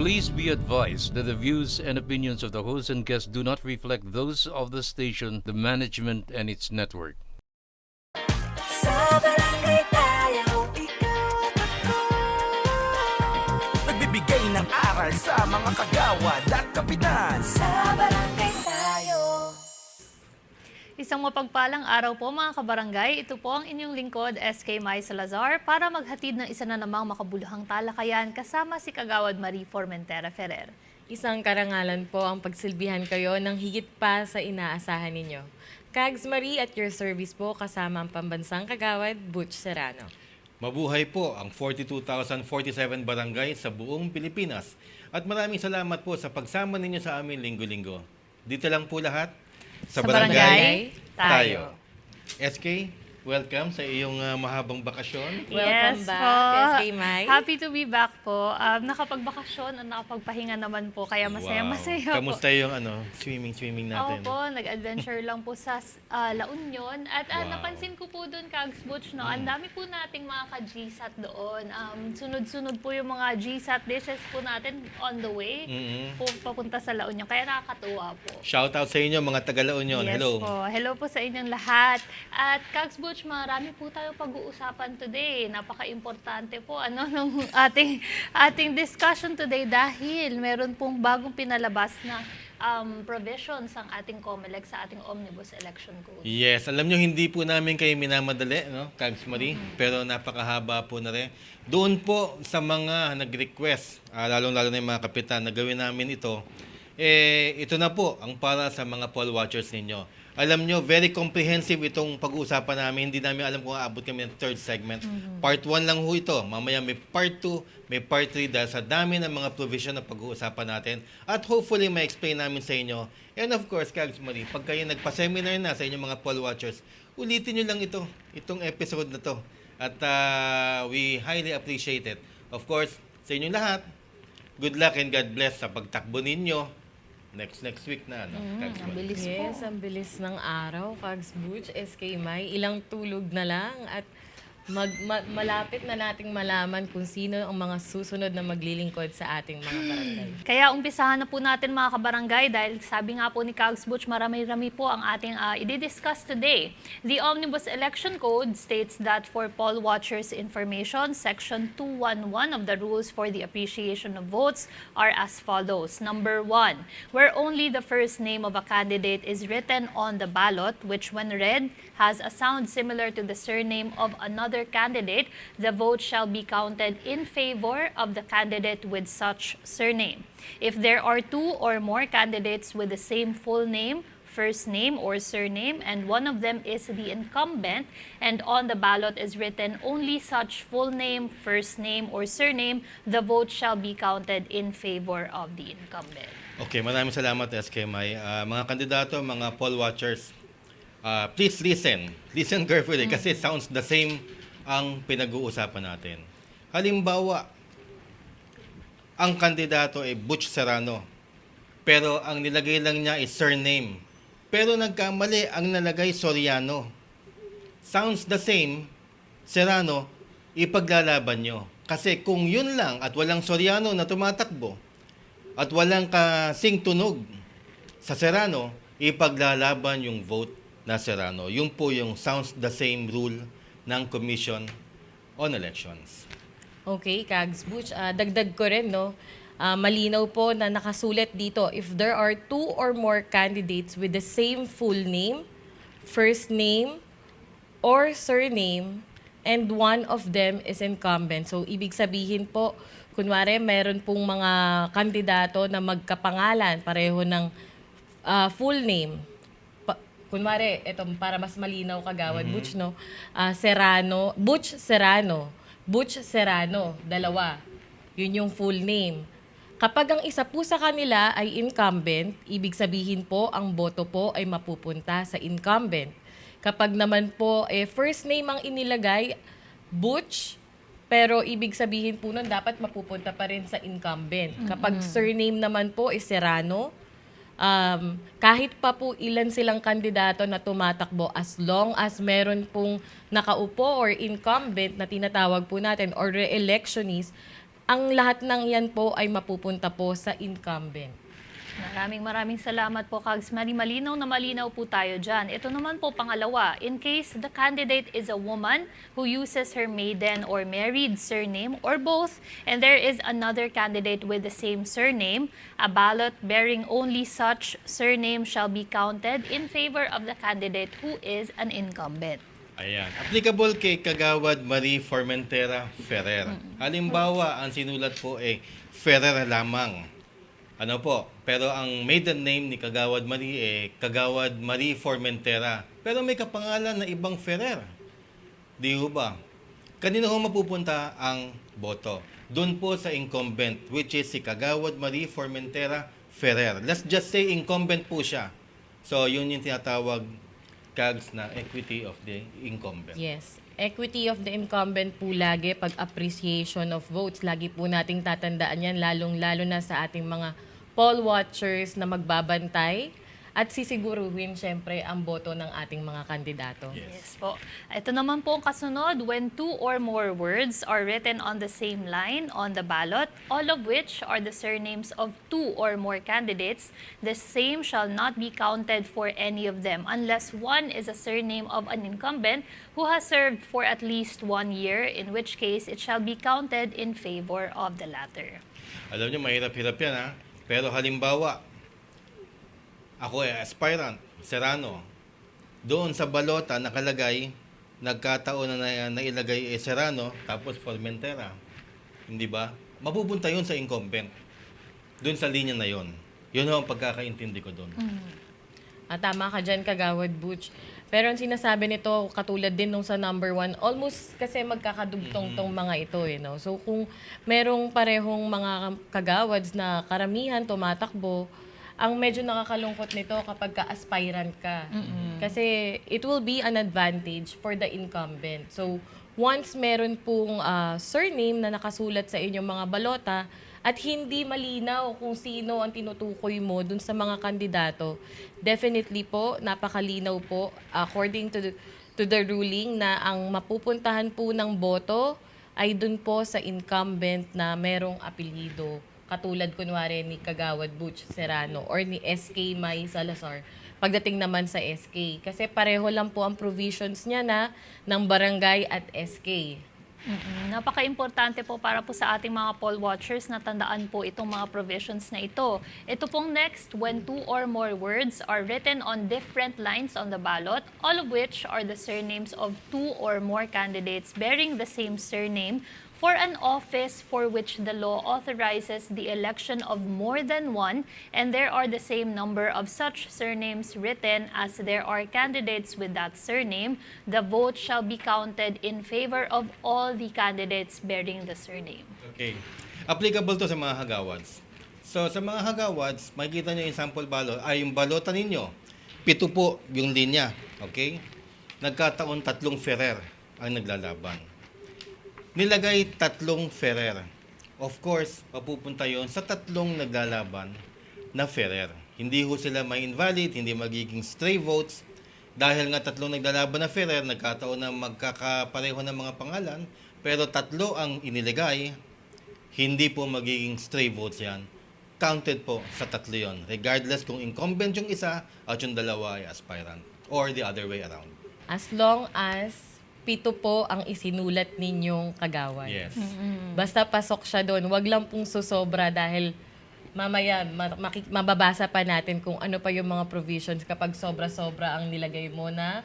Please be advised that the views and opinions of the host and guests do not reflect those of the station, the management, and its network. Sa barangay tayo, Nagbibigay ng aral sa mga kagawad Isang mapagpalang araw po mga kabarangay. Ito po ang inyong lingkod, SK Mai Salazar, para maghatid ng isa na namang makabuluhang talakayan kasama si Kagawad Marie Formentera Ferrer. Isang karangalan po ang pagsilbihan kayo ng higit pa sa inaasahan ninyo. Kags Marie at your service po kasama ang pambansang kagawad Butch Serrano. Mabuhay po ang 42,047 barangay sa buong Pilipinas. At maraming salamat po sa pagsama ninyo sa amin linggo-linggo. Dito lang po lahat sa, barangay, tayo. SK, welcome sa iyong ah, mahabang bakasyon. Welcome yes back, po. SK Mai. Happy to be back po. Um, nakapagbakasyon at nakapagpahinga naman po, kaya masaya-masaya po. Kamusta yung ano, swimming swimming natin? Opo, nag-adventure lang po sa uh, La Union. At ah, Wow. Mm. napansin ko po doon, Kags Butch, no, ang dami po nating mga ka-GSAT doon. Um, sunod-sunod po yung mga GSAT dishes po natin on the way Mm-mm. po, papunta sa La Union. Kaya nakakatuwa po. Shout out sa inyo mga taga La Union. Yes Hello. po. Hello po sa inyong lahat. At Kags Butch, marami po tayo pag-uusapan today. Napaka-importante po ano ng ating ating discussion today dahil meron pong bagong pinalabas na um, provisions ang ating COMELEC sa ating Omnibus Election Code. Yes, alam nyo hindi po namin kayo minamadali, no, Kags Marie, pero napakahaba po na rin. Doon po sa mga nag-request, ah, lalong-lalo na yung mga kapitan, na gawin namin ito, eh, ito na po ang para sa mga poll watchers ninyo. Alam nyo, very comprehensive itong pag-uusapan namin. Hindi namin alam kung aabot kami ng third segment. Part 1 lang ho ito. Mamaya may part 2, may part 3 dahil sa dami ng mga provision na pag-uusapan natin. At hopefully, may explain namin sa inyo. And of course, Kags Marie, pag kayo nagpa-seminar na sa inyong mga poll watchers, ulitin nyo lang ito, itong episode na to. At ah, we highly appreciate it. Of course, sa inyong lahat, good luck and God bless sa pagtakbo ninyo. Next next week na, no? Kags ang Marie. bilis po. Yes, ang bilis ng araw, Kags Butch, SK Mai. Ilang tulog na lang at mag, ma- malapit na nating malaman kung sino ang mga susunod na maglilingkod sa ating mga barangay. Kaya umpisahan na po natin mga kabarangay dahil sabi nga po ni Kags Butch, marami-rami po ang ating uh, i-discuss today. The Omnibus Election Code states that for poll watchers information, Section 211 of the rules for the appreciation of votes are as follows. Number one, where only the first name of a candidate is written on the ballot, which when read has a sound similar to the surname of another candidate, the vote shall be counted in favor of the candidate with such surname. If there are two or more candidates with the same full name, first name or surname, and one of them is the incumbent, and on the ballot is written only such full name, first name, or surname, the vote shall be counted in favor of the incumbent. Okay, maraming salamat SK Mai. Ah, mga kandidato, mga poll watchers, ah, please listen. Listen carefully kasi sounds the same ang pinag-uusapan natin. Halimbawa, ang kandidato ay Butch Serrano. Pero ang nilagay lang niya is surname. Pero nagkamali ang nalagay Soriano. Sounds the same, Serrano, ipaglalaban nyo. Kasi kung yun lang at walang Soriano na tumatakbo, at walang kasing tunog sa Serrano, ipaglalaban yung vote na Serrano. Yung po yung sounds the same rule ng Commission on Elections. Okay, Kags Butch, ah, dagdag ko rin, no? Ah, malinaw po na nakasulat dito, if there are two or more candidates with the same full name, first name, or surname, and one of them is incumbent. So, ibig sabihin po, kunwari, meron pong mga kandidato na magkapangalan, pareho ng ah, full name. Kunwari, ito, para mas malinaw kagawad, Butch, no? Ah, Serrano, Butch Serrano. Butch Serrano, dalawa. Yun yung full name. Kapag ang isa po sa kanila ay incumbent, ibig sabihin po ang boto po ay mapupunta sa incumbent. Kapag naman po eh, first name ang inilagay, Butch, pero ibig sabihin po nun dapat mapupunta pa rin sa incumbent. Kapag surname naman po is Serrano, um, kahit pa po ilan silang kandidato na tumatakbo, as long as meron pong nakaupo or incumbent na tinatawag po natin or re-electionist, ang lahat ng yan po ay mapupunta po sa incumbent. Maraming maraming salamat po, Kags. Malinaw na malinaw po tayo dyan. Ito naman po pangalawa, in case the candidate is a woman who uses her maiden or married surname or both, and there is another candidate with the same surname, a ballot bearing only such surname shall be counted in favor of the candidate who is an incumbent. Ayan. Applicable kay Kagawad Marie Formentera Ferrer. Halimbawa, ang sinulat po ay Ferrer lamang. Ano po? Pero ang maiden name ni Kagawad Marie eh Kagawad Marie Formentera. Pero may kapangalan na ibang Ferrer. Di ho ba? Kanino ho mapupunta ang boto? Doon po sa incumbent, which is si Kagawad Marie Formentera Ferrer. Let's just say incumbent po siya. So, yun yung tinatawag CAGS na equity of the incumbent. Yes. Equity of the incumbent po lagi, pag appreciation of votes, lagi po nating tatandaan yan, lalong-lalo na sa ating mga poll watchers na magbabantay at sisiguruhin syempre ang boto ng ating mga kandidato. Yes po. Ito naman po ang kasunod, when two or more words are written on the same line on the ballot, all of which are the surnames of two or more candidates, the same shall not be counted for any of them unless one is a surname of an incumbent who has served for at least one year, in which case it shall be counted in favor of the latter. Alam nyo, mahirap-hirap yan ha. Pero halimbawa, ako ay aspirant, Serrano. Doon sa balota nakalagay, nagkataon na, na nailagay eh, Serrano, tapos Formentera. Hindi ba? Mapupunta yun sa incumbent. Doon sa linya na yon. Yun ang pagkakaintindi ko doon. At Ah, tama ka dyan, Kagawad Butch. Pero ang sinasabi nito, katulad din nung sa number one, almost kasi magkakadugtong tong mga ito. Eh, no? So kung merong parehong mga kagawads na karamihan tumatakbo, ang medyo nakakalungkot nito kapag ka-aspirant ka. Kasi it will be an advantage for the incumbent. So once meron pong ah, surname na nakasulat sa inyong mga balota, at hindi malinaw kung sino ang tinutukoy mo dun sa mga kandidato, definitely po, napakalinaw po, according to the, to the ruling na ang mapupuntahan po ng boto ay dun po sa incumbent na merong apelyido. Katulad kunwari ni Kagawad Butch Serrano or ni SK May Salazar pagdating naman sa SK. Kasi pareho lang po ang provisions niya na ng barangay at SK. Mm-mm. Napaka-importante po para po sa ating mga poll watchers na tandaan po itong mga provisions na ito. Ito pong next, when two or more words are written on different lines on the ballot, all of which are the surnames of two or more candidates bearing the same surname for an office for which the law authorizes the election of more than one, and there are the same number of such surnames written as there are candidates with that surname, the vote shall be counted in favor of all the candidates bearing the surname. Okay. Applicable to sa mga hagawads. So, sa mga hagawads, makikita nyo yung sample ballot, ay yung balota ninyo. Pito po yung linya. Okay? Nagkataon tatlong Ferrer ang naglalaban. Nilagay tatlong Ferrer. Of course, mapupunta yon sa tatlong naglalaban na Ferrer. Hindi ho sila may invalid, hindi magiging stray votes. Dahil nga tatlong naglalaban na Ferrer, nagkataon na magkakapareho ng mga pangalan, pero tatlo ang iniligay, hindi po magiging stray votes yan. Counted po sa tatlo yon. Regardless kung incumbent yung isa at yung dalawa ay aspirant. Or the other way around. As long as pito po ang isinulat ninyong kagawad. Yes. Basta pasok siya doon, wag lang pong susobra dahil mamaya ma- maki- mababasa pa natin kung ano pa yung mga provisions kapag sobra-sobra ang nilagay mo na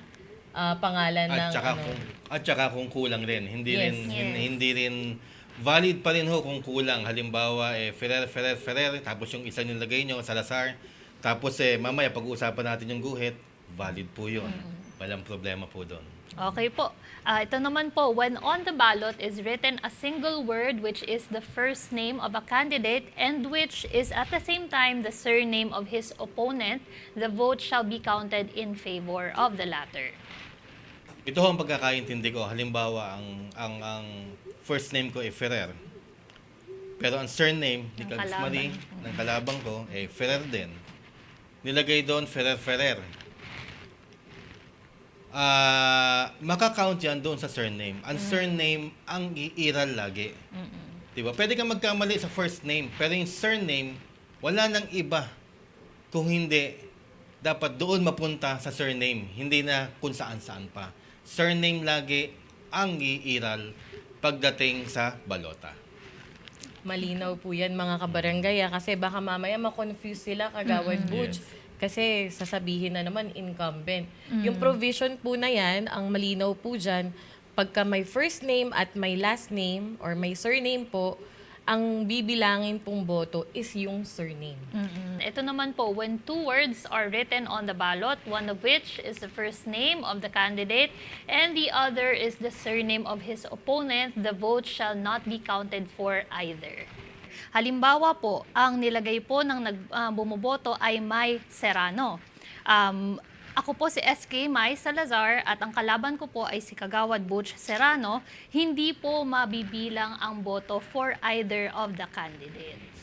ah, pangalan ng At saka, ano. kung, at saka kung kulang rin. Hindi Yes. rin Yes. hindi rin valid pa rin ho kung kulang. Halimbawa, eh, Ferrer, Ferrer, Ferrer, tapos yung isa nilagay nyo, Salazar. Tapos eh, mamaya pag-uusapan natin yung guhit, valid po yun. Walang problema po doon. Okay po. Ah, ito naman po, when on the ballot is written a single word which is the first name of a candidate and which is at the same time the surname of his opponent, the vote shall be counted in favor of the latter. Ito ho ang pagkakaintindi ko. Halimbawa, ang, ang, ang first name ko ay Ferrer. Pero ang surname ni. Marie, ng kalabang ko, eh Ferrer din. Nilagay doon Ferrer Ferrer. Ah, makakount yan doon sa surname. Ang surname ang iiral lagi. Di ba? Pwede kang magkamali sa first name, pero yung surname, wala nang iba. Kung hindi, dapat doon mapunta sa surname, hindi na kung saan-saan pa. Surname lagi ang iiral pagdating sa balota. Malinaw po yan mga kabarangay ah, kasi baka mamaya ma-confuse sila kagawad Butch. Kasi sasabihin na naman incumbent. Yung provision po na yan, ang malinaw po dyan, pagka may first name at may last name or may surname po, ang bibilangin pong boto is yung surname. Mm, Ito naman po, when two words are written on the ballot, one of which is the first name of the candidate and the other is the surname of his opponent, the vote shall not be counted for either. Halimbawa po, ang nilagay po ng nag, ah, bumoboto ay May Serrano. Um, ako po si SK May Salazar at ang kalaban ko po ay si Kagawad Butch Serrano. Hindi po mabibilang ang boto for either of the candidates.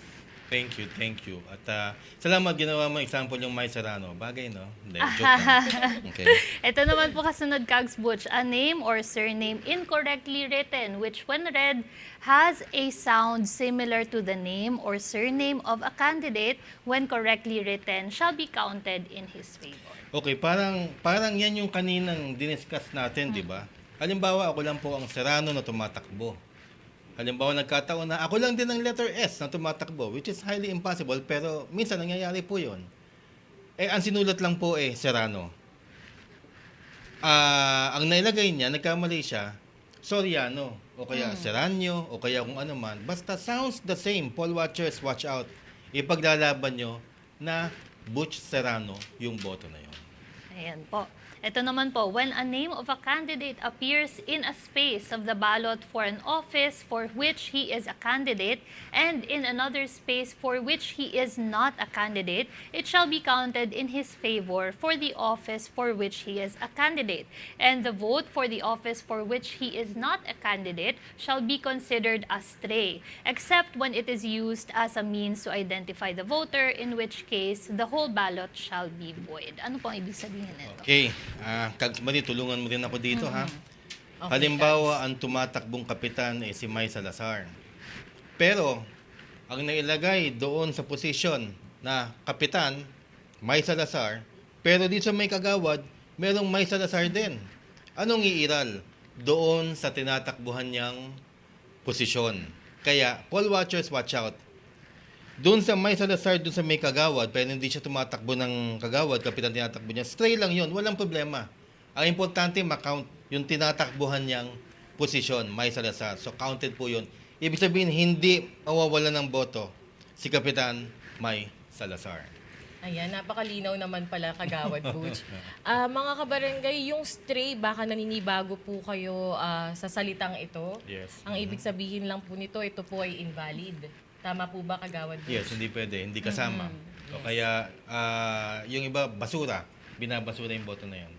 Thank you, thank you. At ah, salamat ginawa mo example yung May Serrano. Bagay, no? Hindi, joke lang. Okay. Ito naman po kasunod, Kags Butch. A name or surname incorrectly written, which when read has a sound similar to the name or surname of a candidate when correctly written shall be counted in his favor. Okay, parang parang yan yung kaninang diniscuss natin, di ba? Halimbawa, ako lang po ang Serrano na tumatakbo. Halimbawa, nagkataon na ako lang din ang letter S na tumatakbo, which is highly impossible, pero minsan nangyayari po yun. Eh, ang sinulat lang po eh, Serrano. Ah, ang nailagay niya, nagkamali siya, Soriano, o kaya Serrano, o kaya kung ano man. Basta sounds the same. Paul Watchers, watch out. Ipaglalaban nyo na Butch Serrano yung boto na yun. Ayan po. Ito naman po, when a name of a candidate appears in a space of the ballot for an office for which he is a candidate and in another space for which he is not a candidate, it shall be counted in his favor for the office for which he is a candidate. And the vote for the office for which he is not a candidate shall be considered as stray, except when it is used as a means to identify the voter, in which case the whole ballot shall be void. Ano pong ibig sabihin nito? Okay, ah Marie, tulungan mo rin ako dito ha. Okay, Halimbawa, ang tumatakbong kapitan ay si May Salazar. Pero, ang nailagay doon sa posisyon na kapitan, May Salazar, pero dito sa may kagawad, merong May Salazar din. Anong iiral? Doon sa tinatakbuhan niyang posisyon. Kaya, Paul Watchers, watch out. Doon sa may Salazar, doon sa may kagawad, pero hindi siya tumatakbo ng kagawad, kapitan tinatakbo niya. Stray lang yon walang problema. Ang importante, makount yung tinatakbuhan niyang posisyon, may Salazar. So, counted po yun. Ibig sabihin, hindi mawawala ng boto si Kapitan May Salazar. Ayan, napakalinaw naman pala kagawad Butch. Ah, mga kabarangay, yung stray, baka naninibago po kayo ah, sa salitang ito. Yes. Ang ibig sabihin lang po nito, ito po ay invalid. Tama po ba kagawad? Yes, hindi pwede. Hindi kasama. O kaya, ah, yung iba, basura. Binabasura yung boto na yun.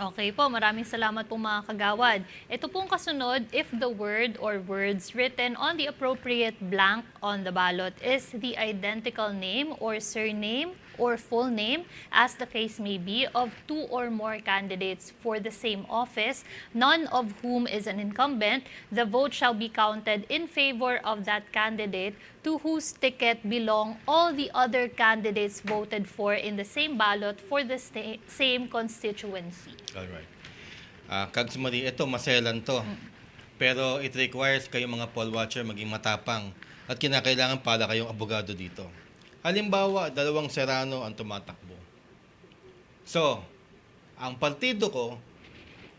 Okay po, maraming salamat po mga kagawad. Ito pong kasunod, if the word or words written on the appropriate blank on the ballot is the identical name or surname or full name, as the case may be, of two or more candidates for the same office, none of whom is an incumbent, the vote shall be counted in favor of that candidate to whose ticket belong all the other candidates voted for in the same ballot for the same constituency. Alright. Ah, Kags Marie, ito, maselan to. Pero it requires kayong mga poll watcher maging matapang at kinakailangan pala kayong abogado dito. Halimbawa, dalawang Serrano ang tumatakbo. So, ang partido ko,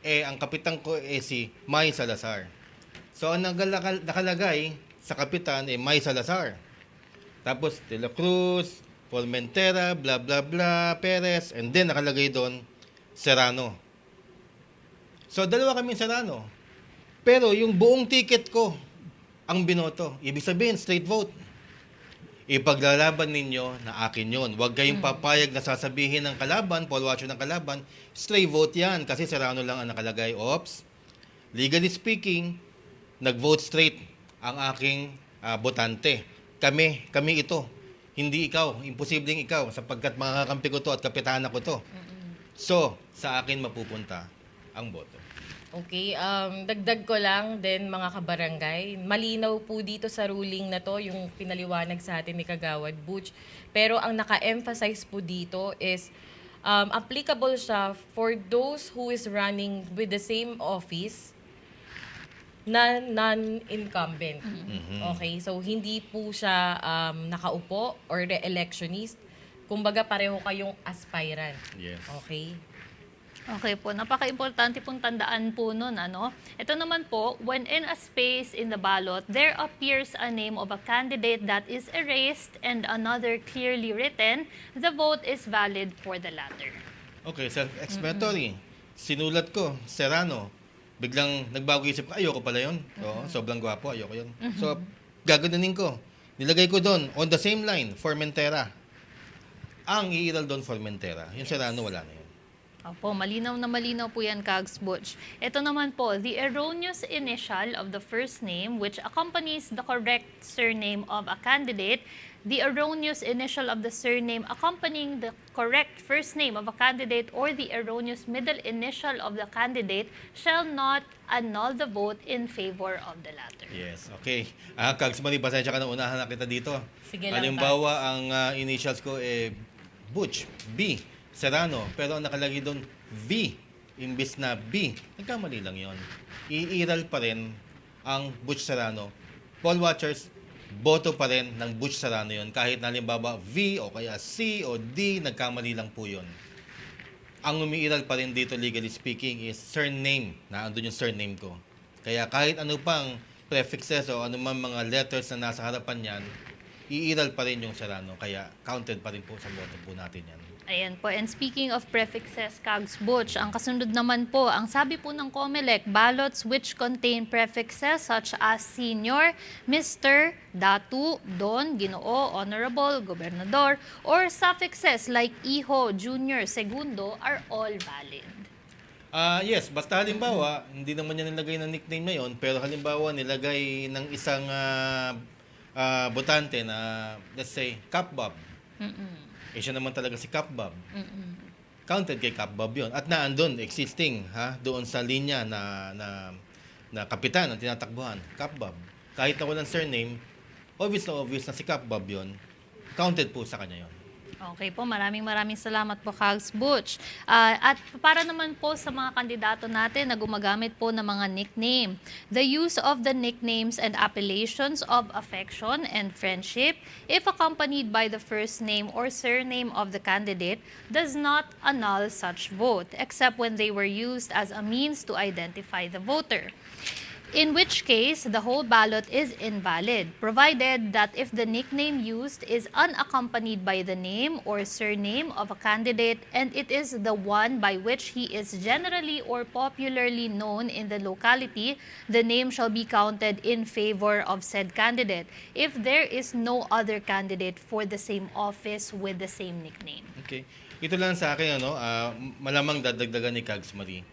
eh, ang kapitan ko eh si May Salazar. So, ang nakalagay sa kapitan eh May Salazar. Tapos, De La Cruz, Formentera, bla bla bla, Perez, and then nakalagay doon, Serrano. So, dalawa kami Serrano. Pero yung buong ticket ko, ang binoto. Ibig sabihin, straight vote. Ipaglalaban ninyo na akin yon. Huwag kayong papayag na sasabihin ng kalaban, Paul Watcher ng kalaban, stray vote yan kasi Serrano lang ang nakalagay. Ops, legally speaking, nag-vote straight ang aking ah, botante. Kami, kami ito. Hindi ikaw, imposibleng ikaw sapagkat mga kakampi ko to at kapitana ko to. So, sa akin mapupunta ang boto. Okay, um, dagdag ko lang din mga kabarangay. Malinaw po dito sa ruling na to yung pinaliwanag sa atin ni Kagawad Butch. Pero ang naka-emphasize po dito is um, applicable siya for those who is running with the same office na non-incumbent. Okay, so hindi po siya um, nakaupo or re-electionist. Kumbaga pareho kayong aspirant. Yes. Okay? Okay po, napaka-importante pong tandaan po nun, ano? Ito naman po, when in a space in the ballot, there appears a name of a candidate that is erased and another clearly written, the vote is valid for the latter. Okay, self-explanatory. Sinulat ko, Serrano. Biglang nagbago isip ko, ayoko pala yun. Oo, sobrang gwapo, ayoko yun. So, gaganunin ko. Nilagay ko doon, on the same line, Formentera. Ang iiral doon, Formentera. Yung Serrano, wala na yun. Opo, malinaw na malinaw po yan, Kags Butch. Ito naman po, the erroneous initial of the first name which accompanies the correct surname of a candidate, the erroneous initial of the surname accompanying the correct first name of a candidate, or the erroneous middle initial of the candidate shall not annul the vote in favor of the latter. Yes, okay. Ah, Kags Mali, pasensya ka na unahan na kita dito. Sige lang, Halimbawa, ang ah, initials ko eh Butch, B, Serrano, pero ang nakalagay doon V, imbis na B. Nagkamali lang yon. Iiral pa rin ang Butch Serrano. Poll watchers, boto pa rin ng Butch Serrano yon kahit na halimbawa V o kaya C o D, nagkamali lang po yon. Ang umiiral pa rin dito legally speaking is surname, na andun yung surname ko. Kaya kahit ano pang prefixes o man mga letters na nasa harapan niyan, iiral pa rin yung Serrano. Kaya counted pa rin po sa boto po natin yan. Ayan po. And speaking of prefixes, Kags Butch, ang kasunod naman po, ang sabi po ng COMELEC, ballots which contain prefixes such as senior, Mr., Datu, Don, Ginoo, Honorable, Gobernador, or suffixes like Iho, Junior, Segundo are all valid. Ah, yes, basta halimbawa, hindi naman niya nilagay ng nickname na yon, pero halimbawa nilagay ng isang ah, ah, botante na let's say Capbob. Eh siya naman talaga si Capbob. Counted kay Capbob 'yon. At naandun existing ha doon sa linya na na na kapitan ang tinatakbuhan, Capbob. Kahit na walang surname, obvious na obvious na si Capbob 'yon. Counted po sa kanya 'yon. Okay po, maraming maraming salamat po, Kags Butch. Ah, at para naman po sa mga kandidato natin na gumagamit po ng mga nickname, the use of the nicknames and appellations of affection and friendship, if accompanied by the first name or surname of the candidate, does not annul such vote, except when they were used as a means to identify the voter. In which case, the whole ballot is invalid, provided that if the nickname used is unaccompanied by the name or surname of a candidate and it is the one by which he is generally or popularly known in the locality, the name shall be counted in favor of said candidate if there is no other candidate for the same office with the same nickname. Okay. Ito lang sa akin, ano, ah, malamang dadagdagan ni Kags Marie.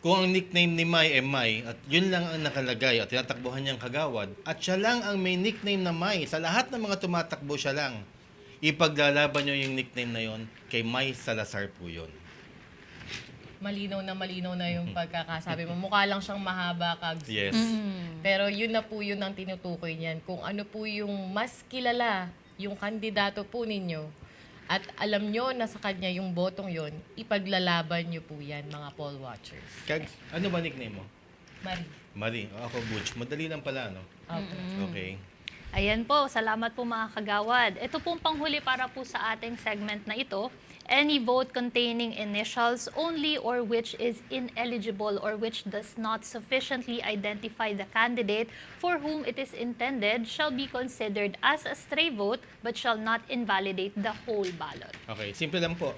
Kung ang nickname ni Mai ay Mai, at yun lang ang nakalagay at tinatakbuhan niyang kagawad, at siya lang ang may nickname na Mai, sa lahat ng mga tumatakbo siya lang, ipaglalaban niyo yung nickname na yon kay Mai Salazar po yun. malinaw na malinaw na yung pagkakasabi mo. Mukha lang siyang mahaba, Kags. Yes. Pero yun na po yun ang tinutukoy niyan. Kung ano po yung mas kilala yung kandidato po ninyo at alam nyo na sa kanya yung botong yon, ipaglalaban nyo po yan, mga poll watchers. Kags, ano ba nickname mo? Mari. Marie. O, Ako, Butch. Madali lang pala, no? Opo. Okay. Ayan po, salamat po mga kagawad. Ito pong panghuli para po sa ating segment na ito. Any vote containing initials only or which is ineligible or which does not sufficiently identify the candidate for whom it is intended shall be considered as a stray vote but shall not invalidate the whole ballot. Okay, simple lang po.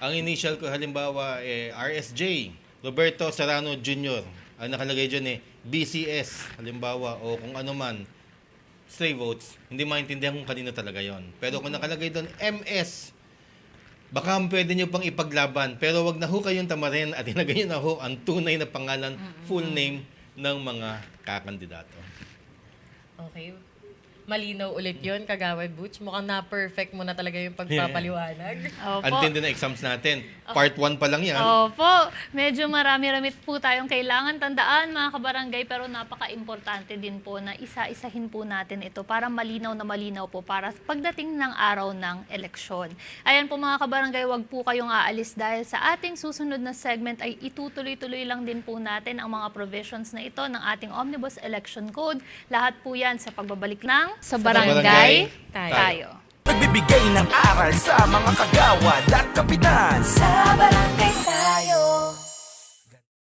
Ang initial ko halimbawa eh, RSJ, Roberto Serrano Jr. Ang nakalagay dyan eh, BCS, halimbawa, o kung ano man, stray votes, hindi maintindihan kung kanino talaga yon. Pero kung nakalagay doon, MS, baka pwede nyo pang ipaglaban. Pero wag na ho kayong tamarin at ilagay nyo na ho ang tunay na pangalan, full name ng mga kakandidato. Okay. Malinaw ulit yun, Kagawad Butch. Mukhang na-perfect mo na talaga yung pagpapaliwanag. Opo. Antindi na exams natin. Part 1 pa lang yan. Opo, medyo marami-rami po tayong kailangan tandaan mga kabarangay pero napaka-importante din po na isa-isahin po natin ito para malinaw na malinaw po para pagdating ng araw ng eleksyon. Ayan po mga kabarangay, wag po kayong aalis dahil sa ating susunod na segment ay itutuloy-tuloy lang din po natin ang mga provisions na ito ng ating Omnibus Election Code. Lahat po yan sa pagbabalik ng sa barangay, tayo. Nagbibigay ng aral sa mga kagawad at kapitan. Sa barangay tayo.